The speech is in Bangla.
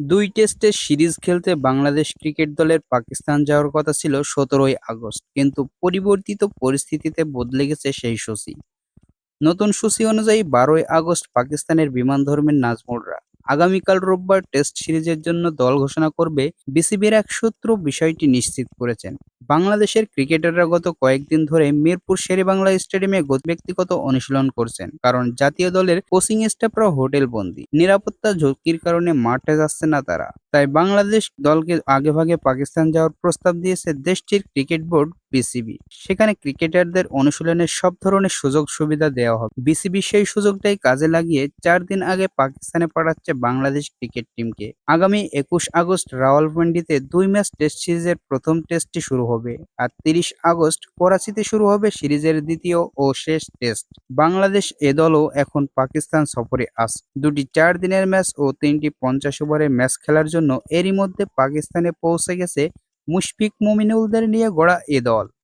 দুই টেস্টের সিরিজ খেলতে বাংলাদেশ ক্রিকেট দলের পাকিস্তান যাওয়ার কথা ছিল সতেরোই আগস্ট, কিন্তু পরিবর্তিত পরিস্থিতিতে বদলে গেছে সেই সূচি নতুন সূচি অনুযায়ী বারোই আগস্ট পাকিস্তানের বিমান ধর্মের নাজমুলরা আগামীকাল রোববার টেস্ট সিরিজের জন্য দল ঘোষণা করবে বিসিবির এক সূত্র বিষয়টি নিশ্চিত করেছেন। বাংলাদেশের ক্রিকেটাররা গত কয়েকদিন ধরে মিরপুর শেরেবাংলা স্টেডিয়ামে গত- ব্যক্তিগত অনুশীলন করছেন, কারণ জাতীয় দলের কোচিং স্টাফরা হোটেল বন্দী নিরাপত্তা ঝুঁকির কারণে মাঠে যাচ্ছে না তারা। তাই বাংলাদেশ দলকে আগেভাগে পাকিস্তান যাওয়ার প্রস্তাব দিয়েছে দেশটির ক্রিকেট বোর্ড, বিসিবি। সেখানে ক্রিকেটারদের অনুশীলনের সব ধরনের সুযোগ সুবিধা দেওয়া হবে। বিসিবি সেই সুযোগটাই কাজে লাগিয়ে চার দিন আগে পাকিস্তানে পাঠাচ্ছে বাংলাদেশ ক্রিকেট টিমকে। আগামী একুশ আগস্ট রাওয়ালপিন্ডিতে দুই ম্যাচ টেস্ট সিরিজের প্রথম টেস্টটি শুরু হবে আর তিরিশ আগস্ট করাচিতে শুরু হবে সিরিজের দ্বিতীয় ও শেষ টেস্ট। বাংলাদেশ এ দলও এখন পাকিস্তান সফরে আস দুটি চার দিনের ম্যাচ ও তিনটি পঞ্চাশ ওভারের ম্যাচ খেলার জন্য এরই মধ্যে পাকিস্তানে পৌঁছে গেছে মুশফিক মুমিনুলদের নিয়ে গড়া এ দল।